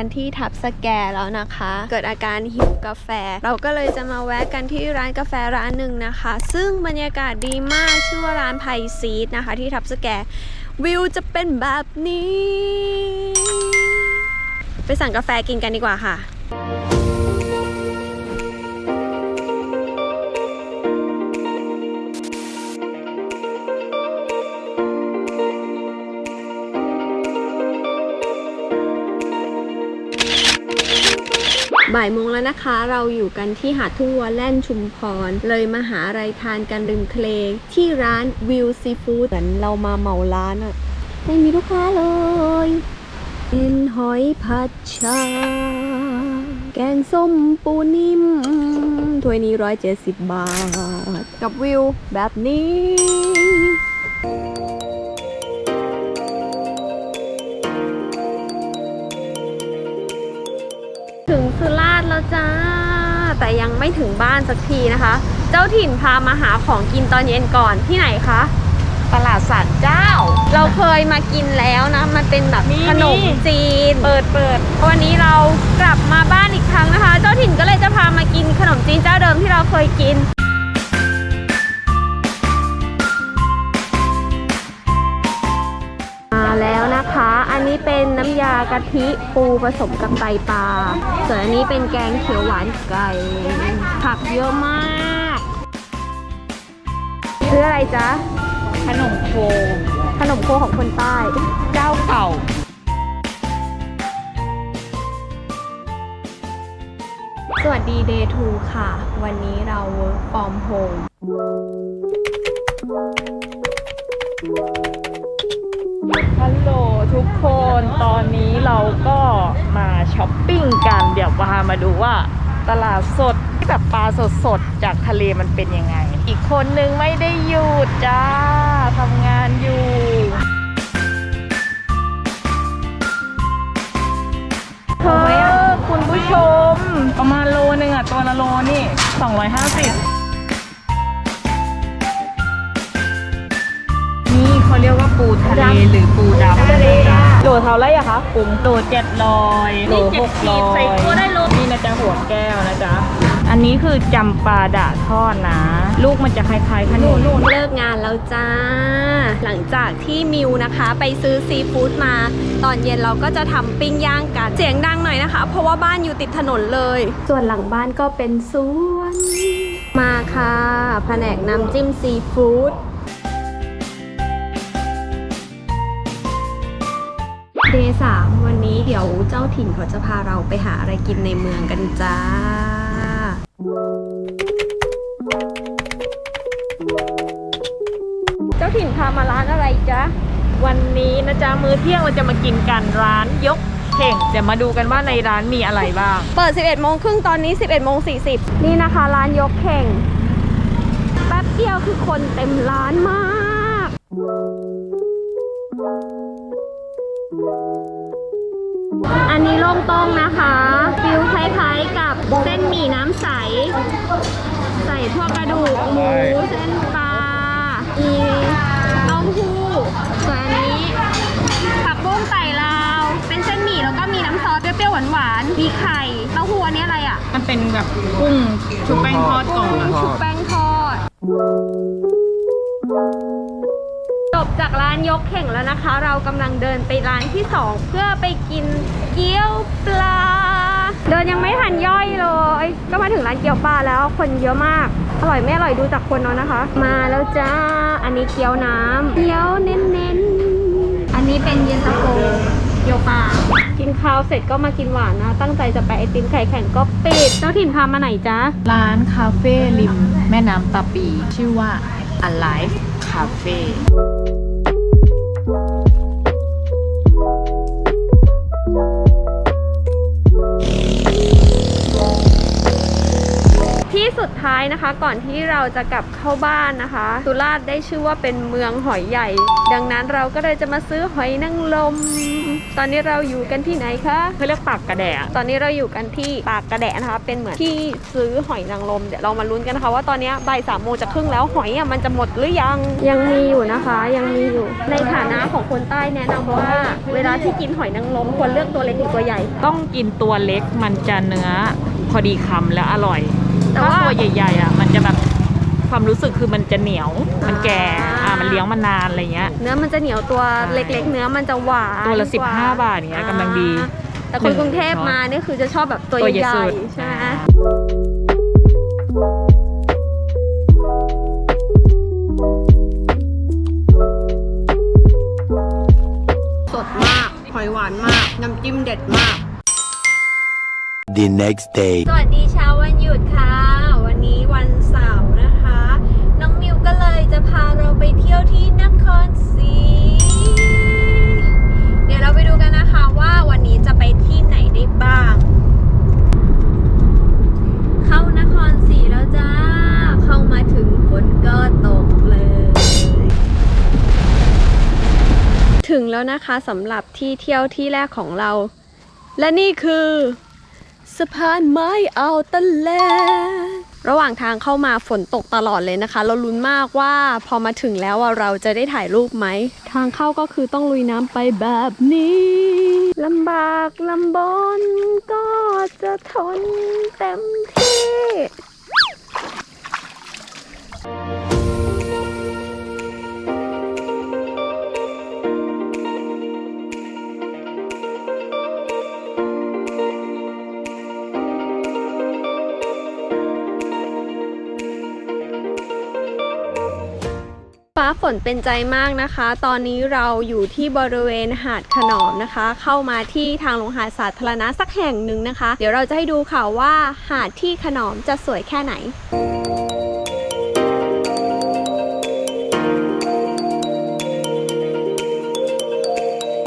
กันที่ทับสแกแล้วนะคะ เกิดอาการหิวกาแฟ เราก็เลยจะมาแวะกันที่ร้านกาแฟร้านหนึ่งนะคะ ซึ่งบรรยากาศดีมากชื่อว่าร้านไพซีดนะคะ ที่ทับสแกวิวจะเป็นแบบนี้ ไปสั่งกาแฟกินกันดีกว่าค่ะ บ่ายโมงแล้วนะคะ เราอยู่กันที่หาดทุ่งวัวแล่นชุมพร เลยมาหาอะไรทานกันริมทะเลที่ร้านวิวซีฟู้ดเหมือนเรามาเหมาร้านอะไม่มีลูกค้าเลย เป็นหอยผัดชา แกงส้มปูนิ่มถ้วยนี้ร้อยเจ็ดสิบบาท กับวิวแบบนี้ถึงสุร แล้วจ้า แต่ยังไม่ถึงบ้านสักทีนะคะ เจ้าถิ่นพามาหาของกินตอนเย็นก่อนที่ไหนคะตลาดสันเจ้า เราเคยมากินแล้วนะ มันเป็นแบบมีขนมมีจีน เปิดเปิดวันนี้เรากลับมาบ้านอีกครั้งนะคะ เจ้าถิ่นก็เลยจะพามากินขนมจีนเจ้าเดิมที่เราเคยกิน นนี้เป็นน้ำยากะทิปูผสมกับไตปลา ส่วนอันนี้เป็นแกงเขียวหวานไก่ ผักเยอะมากคืออะไรจ๊ะ ขนมโคขนมโคของคนใต้ เจ้าเก่าสวัสดี Day 2 ค่ะ วันนี้เรา work from home ฮัลโหล ทุกคนตอนนี้เราก็มาช้อปปิ้งกันเดี๋ยวพามาดูว่าตลาดสดที่แบบปลาสดๆ จากทะเลมันเป็นยังไง อีกคนนึงไม่ได้หยุดจ้าทำงานอยู่เธอคุณผู้ชม ประมาณโลนึงอะ ตัวละโลนี่ 250 เขาเรียกว่าปูทะเลหรือปูดำทะเลอะโลเท่าไรอะคะปุ้มโลเจ็ดร้อยโลหกร้อยนี่นะจ๊ะหัวแก้วนะจ๊ะอันนี้คือจำปาดะทอดนะ ลูกมันจะคล้ายๆขนุนเลิกงานแล้วจ้า หลังจากที่มิวนะคะ ไปซื้อซีฟู้ดมา ตอนเย็นเราก็จะทำปิ้งย่างกัน เสียงดังหน่อยนะคะ เพราะว่าบ้านอยู่ติดถนนเลย ส่วนหลังบ้านก็เป็นสวน มาค่ะ แผนกน้ำจิ้มซีฟู้ด เดย์สามวันนี้เดี๋ยวเจ้าถิ่นเขาจะพาเราไปหาอะไรกินในเมืองกันจ้า เจ้าถิ่นพามาร้านอะไรจ๊ะ วันนี้นะจ๊ะมื้อเที่ยงเราจะมากินกันร้านยกเข่งเดี๋ยวมาดูกันว่าในร้านมีอะไรบ้าง เปิด 11 โมงครึ่งตอนนี้ 11 โมง 40 นี่นะคะ ร้านยกเข่ง แป๊บเดียวคือคนเต็มร้านมาก อันนี้โล่งต้งนะคะฟิลคล้ายๆกับเส้นหมี่น้ำใส ใส่พวกกระดูกหมูเส้นปลามีเต้าหู้ส่วนอันนี้ผักบุ้งไก่ลาว เป็นเส้นหมี่แล้วก็มีน้ำซอสเปรี้ยวๆหวานๆมีไข่เต้าหู้อันนี้อะไรอะ มันเป็นแบบกุ้งชุบแป้งทอดก่อนอะ ชุบแป้งทอด จากร้านยกเข่งแล้วนะคะ เรากำลังเดินไปร้านที่ 2 เพื่อไปกินเกี๊ยวปลา เดินยังไม่ทันย่อยเลย ก็มาถึงร้านเกี๊ยวปลาแล้วคนเยอะมาก อร่อยไม่อร่อยดูจากคนเนาะนะคะ มาแล้วจ้า อันนี้เกี๊ยวน้ำเกี๊ยวเน้นๆ อันนี้เป็นเย็นตาโฟเกี๊ยวปลา กินข้าวเสร็จก็มากินหวานนะ ตั้งใจจะไปไอติมไข่แข็งก็ปิดเจ้าถิ่นพามาไหนจ๊ะ ร้านคาเฟ่ริม แม่น้ำตาปี ชื่อว่า Alive Cafe สุดท้ายนะคะ ก่อนที่เราจะกลับเข้าบ้านนะคะสุราษฎร์ได้ชื่อว่าเป็นเมืองหอยใหญ่ ดังนั้นเราก็เลยจะมาซื้อหอยนางรมตอนนี้เราอยู่กันที่ไหนคะเขาเรียกปากกระแดะตอนนี้เราอยู่กันที่ปากกระแดะนะคะ เป็นเหมือนที่ซื้อหอยนางรมเดี๋ยวเรามาลุ้นกันนะคะว่าตอนนี้บ่ายสามโมงจะครึ่งแล้วหอยอะมันจะหมดหรือยังยังมีอยู่นะคะยังมีอยู่ ในฐานะของคนใต้แนะนำว่า เวลาที่กินหอยนางรมควรเลือกตัวเล็กหรือตัวใหญ่ ต้องกินตัวเล็กมันจะเนื้อพอดีคำและอร่อย แต่ถ้าว่าตัวใหญ่ๆอะมันจะแบบความรู้สึกคือมันจะเหนียว มันแก่ อ่าอ่ามันเลี้ยงมานานอะไรเงี้ย เนื้อมันจะเหนียวตัวใช่เล็ก ๆ เนื้อมันจะหวานตัวละกว่15บาทอย่างเงี้ยกำลังดีอ่าแต่คนกรุงเทพหนึ่งช้อนมาเนี่ยคือจะชอบแบบตัวตัวใหญ่ใหญ่สุดใช่ไหมสดมาก หอยหวานมาก น้ำจิ้มเด็ดมาก The next day. สวัสดีเช้าวันหยุดค่ะ วันนี้วันเสาร์นะคะ น้องมิวก็เลยจะพาเราไปเที่ยวที่นครศรีเดี๋ยวเราไปดูกันนะคะว่าวันนี้จะไปที่ไหนได้บ้าง เข้านครศรีแล้วจ้า เข้ามาถึงฝนก็ตกเลย ถึงแล้วนะคะสำหรับที่เที่ยวที่แรกของเรา และนี่คือ สะพานไม้เอาตะแลระหว่างทางเข้ามาฝนตกตลอดเลยนะคะ เราลุ้นมากว่าพอมาถึงแล้วเราจะได้ถ่ายรูปไหม ทางเข้าก็คือต้องลุยน้ำไปแบบนี้ลำบากลำบนก็จะทนเต็มที่ ฝนเป็นใจมากนะคะ ตอนนี้เราอยู่ที่บริเวณหาดขนอมนะคะ เข้ามาที่ทางลงหาดสาธารณะสักแห่งหนึ่งนะคะ เดี๋ยวเราจะให้ดูค่ะว่าหาดที่ขนอมจะสวยแค่ไหน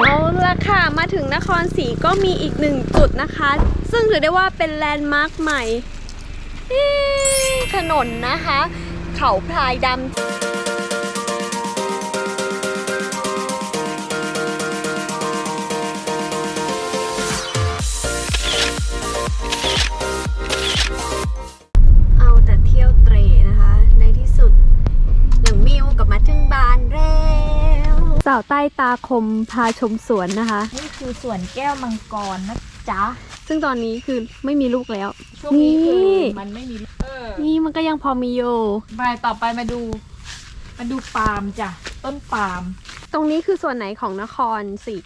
เอาละค่ะ มาถึงนครศรีก็มีอีกหนึ่งจุดนะคะ ซึ่งถือได้ว่าเป็นแลนด์มาร์คใหม่ถนนนะคะ เขาพลายดำ สาวใต้ตาคมพาชมสวนนะคะ นี่คือสวนแก้วมังกรนะจ๊ะ ซึ่งตอนนี้คือไม่มีลูกแล้ว ช่วงนี้คือนี่มันไม่มีเออนี่มันก็ยังพอมีอยู่ไปต่อไปมาดู มาดูปาล์มจ้ะ ต้นปาล์ม ตรงนี้คือส่วนไหนของนครศรี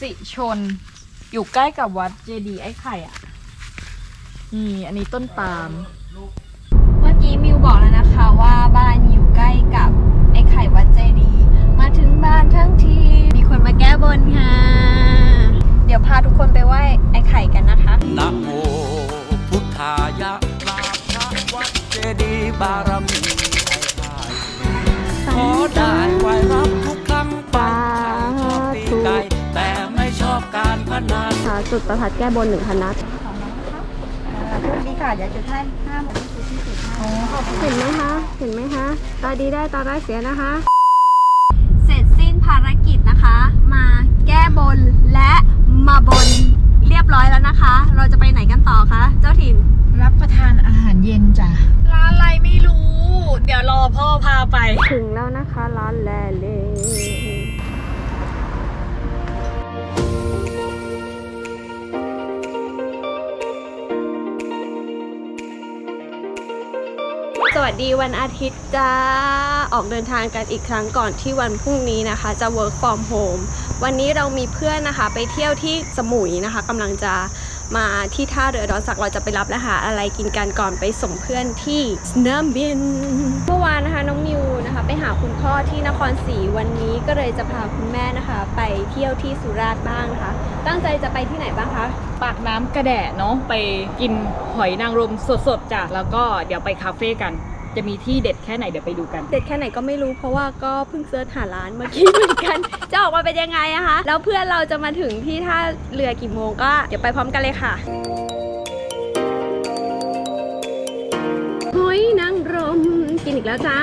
สิชน อยู่ใกล้กับวัดเจดีย์ไอ้ไข่อะ นี่ อันนี้ต้นปาล์ม เมื่อกี้มิวบอกแล้วนะคะว่าบ้านอยู่ใกล้กับไอ้ไข่วัด จุดประทัดแก้บนหนึ่งพันนัดโชคดีค่ะเดี๋ยวจะให้ห้ามที่สุดที่สุดให้เห็นไหมคะ เห็นไหมคะ ตาดีได้ตาได้ายเสียนะคะ เสร็จสิ้นภารกิจนะคะ มาแก้บนและมาบนเรียบร้อยแล้วนะคะ เราจะไปไหนกันต่อคะ เจ้าถิ่น รับประทานอาหารเย็นจ้ะ ร้านอะไรไม่รู้ เดี๋ยวรอพ่อพาไป ถึงแล้วนะคะร้านแลเล วัสดีวันอาทิตย์จ้า ออกเดินทางกันอีกครั้งก่อนที่วันพรุ่งนี้นะคะ จะ work from home วันนี้เรามีเพื่อนนะคะ ไปเที่ยวที่สมุยนะคะกำลังจะมาที่ท่าเรือดอนสักเราจะไปรับและหาอะไรกินกันก่อนไปส่งเพื่อนที่สนามบินเมื่อวานนะคะน้องมิวนะคะไปหาคุณพ่อที่นครศรีวันนี้ก็เลยจะพาคุณแม่นะคะ ไปเที่ยวที่สุราษฎร์บ้างนะคะ ตั้งใจจะไปที่ไหนบ้างคะปากน้ำกระแดะเนาะไปกินหอยนางรมสดๆจ้ะแล้วก็เดี๋ยวไปคาเฟ่กัน จะมีที่เด็ดแค่ไหนเดี๋ยวไปดูกัน เด็ดแค่ไหนก็ไม่รู้เพราะว่าก็เพิ่งเซิร์ชหาร้านเมื่อกี้เหมือนกัน จะออกมาเป็นยังไงอะคะแล้วเพื่อนเราจะมาถึงที่ท่าเรือกี่โมงก็เดี๋ยวไปพร้อมกันเลยค่ะเฮ้ยนางรมกินอีกแล้วจ้า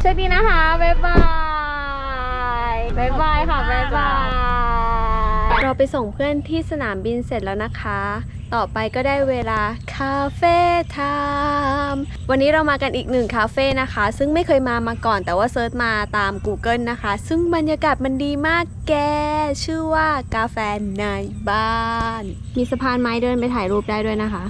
โชคดีนะคะ บ๊ายบาย บ๊ายบายค่ะ บ๊ายบาย เราไปส่งเพื่อนที่สนามบินเสร็จแล้วนะคะ ต่อไปก็ได้เวลาคาเฟ่ไทม์วันนี้เรามากันอีกหนึ่งคาเฟ่นะคะ ซึ่งไม่เคยมามาก่อนแต่ว่าเซิร์ชมาตาม Google นะคะ ซึ่งบรรยากาศมันดีมากแก ชื่อว่ากาแฟในบ้าน มีสะพานไม้เดินไปถ่ายรูปได้ด้วยนะคะ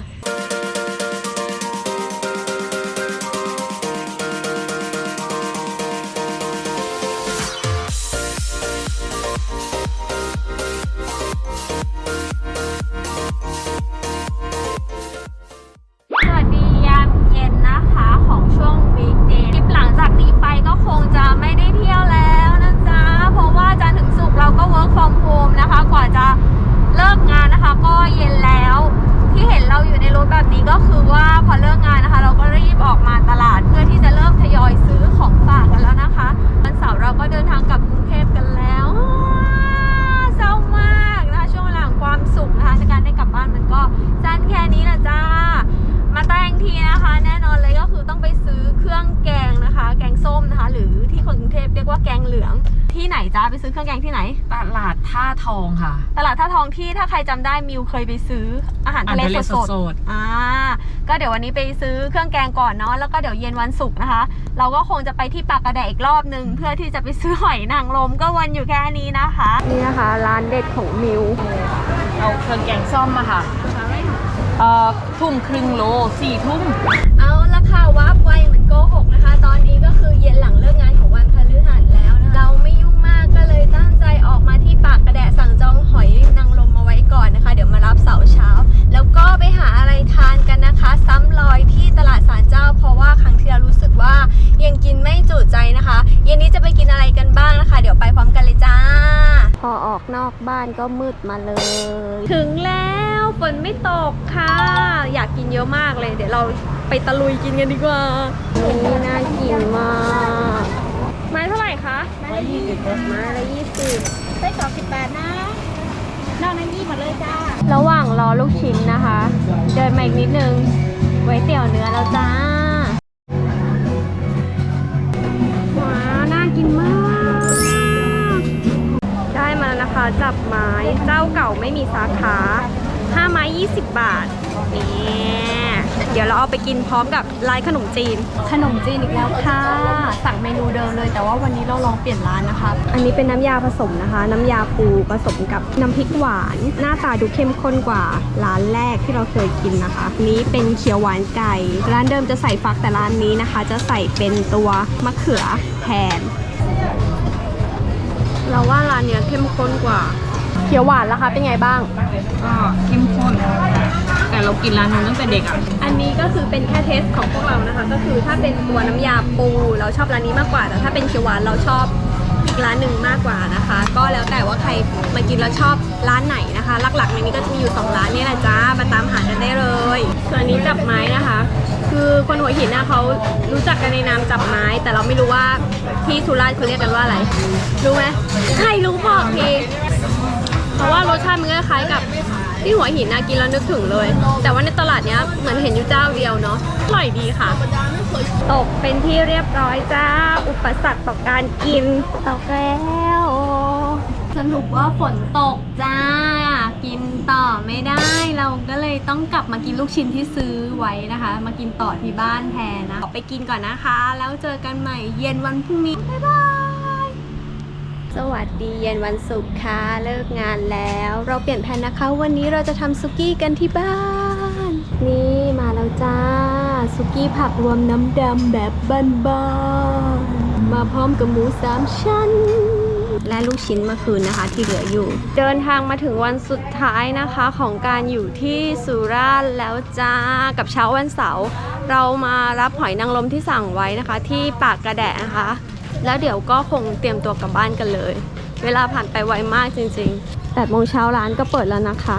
ไหนจ้าไปซื้อเครื่องแกงที่ไหน ตลาดท่าทองค่ะ ตลาดท่าทองที่ถ้าใครจำได้มิวเคยไปซื้ออาหารทะเลอาหารทะเลสดสดๆอ่าก็เดี๋ยววันนี้ไปซื้อเครื่องแกงก่อนเนาะแล้วก็เดี๋ยวเย็นวันศุกร์นะคะ เราก็คงจะไปที่ปากกระแดกอีกรอบนึง เพื่อที่จะไปซื้อหอยนางรมก็วนอยู่แค่นี้นะคะ นี่นะคะร้านเด็ดของมิวเอาเครื่องแกงส้มมาค่ะเอ่อทุ่มครึ่งโลสี่ทุ่มเอาราคา เดี๋ยวมารับเสาร์เช้า แล้วก็ไปหาอะไรทานกันนะคะ ซ้ำรอยที่ตลาดสารเจ้า เพราะว่าครั้งที่เรารู้สึกว่ายังกินไม่จุใจนะคะ เย็นนี้จะไปกินอะไรกันบ้างนะคะ เดี๋ยวไปพร้อมกันเลยจ้า พอออกนอกบ้านก็มืดมาเลย ถึงแล้วฝนไม่ตกค่ะ อยากกินเยอะมากเลย เดี๋ยวเราไปตะลุยกินกันดีกว่านี่น่ากินมากไม้เท่าไหร่คะไม้ละยี่สิบไม้ละยี่สิบไส้กรอกสิบบาทนะ นอกนั้นยี่หมดเลยจ้า ระหว่างรอลูกชิ้นนะคะ เดินมาอีกนิดนึง ไว้เตี๋ยวเนื้อแล้วจ้าว้าวน่ากินมาก ได้มาแล้วนะคะ จับไม้ เจ้าเก่าไม่มีสาขา 5 ไม้ 20 บาท นี่ เดี๋ยวเราเอาไปกินพร้อมกับร้านขนมจีน ขนมจีนอีกแล้วค่ะ สั่งเมนูเดิมเลย แต่ว่าวันนี้เราลองเปลี่ยนร้านนะคะ อันนี้เป็นน้ำยาผสมนะคะ น้ำยาปูผสมกับน้ำพริกหวาน หน้าตาดูเข้มข้นกว่าร้านแรกที่เราเคยกินนะคะอันนี้เป็นเขียวหวานไก่ ร้านเดิมจะใส่ฟักแต่ร้านนี้นะคะ จะใส่เป็นตัวมะเขือแทน เราว่าร้านเนี้ยเข้มข้นกว่า เขียวหวานแล้วคะ เป็นไงบ้าง ก็เข้มข้น แต่เรากินร้านนู้นตั้งแต่เด็กอะ อันนี้ก็คือเป็นแค่เทสของพวกเรานะคะ ก็คือถ้าเป็นตัวน้ำยาปู เราชอบร้านนี้มากกว่า แต่ถ้าเป็นเขียวหวานเราชอบอีกร้านหนึ่งมากกว่านะคะ ก็แล้วแต่ว่าใครมากินแล้วชอบร้านไหนนะคะ หลักๆในนี้ก็จะมีอยู่สองร้านนี่แหละจ้ามาตามหากันได้เลยส่วนอันนี้จับไม้นะคะ คือคนหัวหินนะเขารู้จักกันในนามจับไม้ แต่เราไม่รู้ว่าที่สุราษฎร์เขาเรียกกันว่าอะไร รู้ไหมใครรู้บอกทีเพราะว่ารสชาติมันก็คล้ายกับ ที่หัวหินนะกินแล้วนึกถึงเลย แต่ว่าในตลาดเนี้ยเหมือนเห็นอยู่เจ้าเดียวเนาะอร่อยดีค่ะ ตกเป็นที่เรียบร้อยจ้า อุปสรรคต่อการกินตกแล้วสรุปว่าฝนตกจ้า กินต่อไม่ได้ เราก็เลยต้องกลับมากินลูกชิ้นที่ซื้อไว้นะคะ มากินต่อที่บ้านแทนนะ ไปกินก่อนนะคะ แล้วเจอกันใหม่เย็นวันพรุ่งนี้ บ๊ายบาย สวัสดีเย็นวันศุกร์ค่ะเลิกงานแล้ว เราเปลี่ยนแผนนะคะ วันนี้เราจะทำซุกี้กันที่บ้าน นี่มาแล้วจ้าซุกี้ผักรวมน้ำดำแบบบ้านๆมาพร้อมกับหมูสามชั้น และลูกชิ้นเมื่อคืนนะคะที่เหลืออยู่ เดินทางมาถึงวันสุดท้ายนะคะของการอยู่ที่สุราษฎร์แล้วจ้ากับเช้าวันเสาร์เรามารับหอยนางรมที่สั่งไว้นะคะ ที่ปากกระแดะนะคะ แล้วเดี๋ยวก็คงเตรียมตัวกลับบ้านกันเลย เวลาผ่านไปไวมากจริงๆ8โมงเช้าร้านก็เปิดแล้วนะคะ